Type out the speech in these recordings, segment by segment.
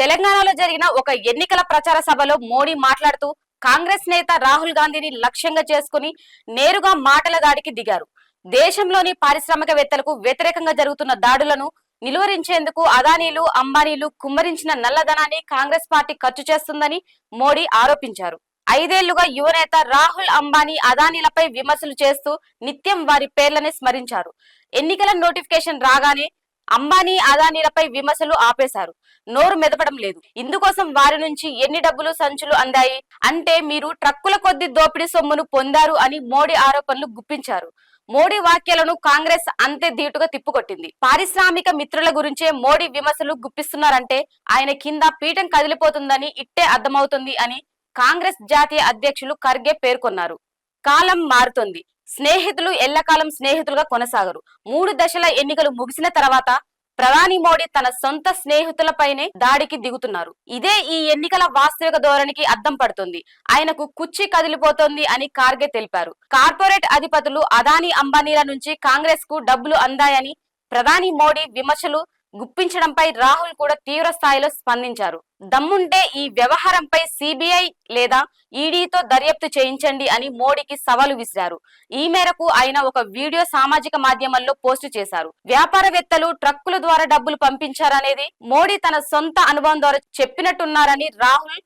తెలంగాణలో జరిగిన ఒక ఎన్నికల ప్రచార సభలో మోడీ మాట్లాడుతూ కాంగ్రెస్ నేత రాహుల్ గాంధీని లక్ష్యంగా చేసుకుని నేరుగా మాటల దాడికి దిగారు. దేశంలోని పారిశ్రామికవేత్తలకు వ్యతిరేకంగా జరుగుతున్న దాడులను నిలువరించేందుకు అదానీలు అంబానీలు కుమ్మరించిన నల్లధనాన్ని కాంగ్రెస్ పార్టీ ఖర్చు చేస్తుందని మోడీ ఆరోపించారు. ఐదేళ్ళుగా యువనేత రాహుల్ అంబానీ అదానీలపై విమర్శలు చేస్తూ నిత్యం వారి పేర్లని స్మరించారు. ఎన్నికల నోటిఫికేషన్ రాగానే అంబానీ అదానీలపై విమర్శలు ఆపేశారు. నోరు మెదపడం లేదు. ఇందుకోసం వారి నుంచి ఎన్ని డబ్బులు సంచులు అందాయి? అంటే మీరు ట్రక్కుల కొద్ది దోపిడీ సొమ్మును పొందారు అని మోడీ ఆరోపణలు గుప్పించారు. మోడీ వాక్యాలను కాంగ్రెస్ అంతే ధీటుగా తిప్పుకొట్టింది. పారిశ్రామిక మిత్రుల గురించే మోడీ విమర్శలు గుప్పిస్తున్నారంటే ఆయన కింద పీఠం కదిలిపోతుందని ఇట్టే అర్థమవుతుంది అని కాంగ్రెస్ జాతీయ అధ్యక్షులు ఖర్గే పేర్కొన్నారు. కాలం మారుతుంది. స్నేహితులు ఎల్లకాలం స్నేహితులుగా కొనసాగరు. మూడు దశల ఎన్నికలు ముగిసిన తర్వాత ప్రధాని మోడీ తన సొంత స్నేహితులపైనే దాడికి దిగుతున్నారు. ఇదే ఈ ఎన్నికల వాస్తవిక ధోరణికి అద్దం పడుతుంది. ఆయనకు కుర్చీ కదిలిపోతోంది అని కార్గే తెలిపారు. కార్పొరేట్ అధిపతులు అదానీ అంబానీల నుంచి కాంగ్రెస్కు డబ్బులు అందాయని ప్రధాని మోడీ విమర్శలు గుప్పించడంపై రాహుల్ కూడా తీవ్ర స్థాయిలో స్పందించారు. దమ్ముంటే ఈ వ్యవహారంపై సిబిఐ లేదా ఈడీతో దర్యాప్తు చేయించండి అని మోడీకి సవాలు విసిరారు. ఈ మేరకు ఆయన ఒక వీడియో సామాజిక మాధ్యమాల్లో పోస్టు చేశారు. వ్యాపారవేత్తలు ట్రక్కుల ద్వారా డబ్బులు పంపించారనేది మోడీ తన సొంత అనుభవం ద్వారా చెప్పినట్టున్నారని రాహుల్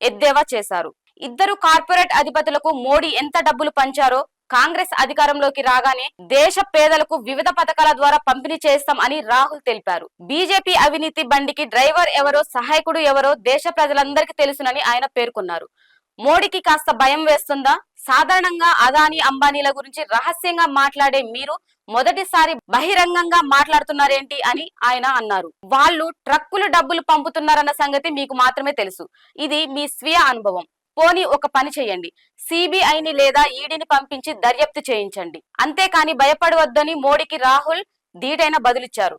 ఎద్దేవా చేశారు. ఇద్దరు కార్పొరేట్ అధిపతులకు మోడీ ఎంత డబ్బులు పంచారో కాంగ్రెస్ అధికారంలోకి రాగానే దేశ పేదలకు వివిధ పథకాల ద్వారా పంపిణీ చేస్తాం అని రాహుల్ తెలిపారు. బీజేపీ అవినీతి బండికి డ్రైవర్ ఎవరో సహాయకుడు ఎవరో దేశ ప్రజలందరికీ తెలుసునని ఆయన పేర్కొన్నారు. మోడీకి కాస్త భయం వేస్తుందా? సాధారణంగా అదానీ అంబానీల గురించి రహస్యంగా మాట్లాడే మీరు మొదటిసారి బహిరంగంగా మాట్లాడుతున్నారేంటి అని ఆయన అన్నారు. వాళ్ళు ట్రక్కులు డబ్బులు పంపుతున్నారన్న సంగతి మీకు మాత్రమే తెలుసు. ఇది మీ స్వీయ అనుభవం. పోనీ ఒక పని చేయండి. సిబిఐని లేదా ఈడీని పంపించి దర్యాప్తు చేయించండి. అంతేకాని భయపడవద్దని మోడీకి రాహుల్ ధీటైన బదులిచ్చారు.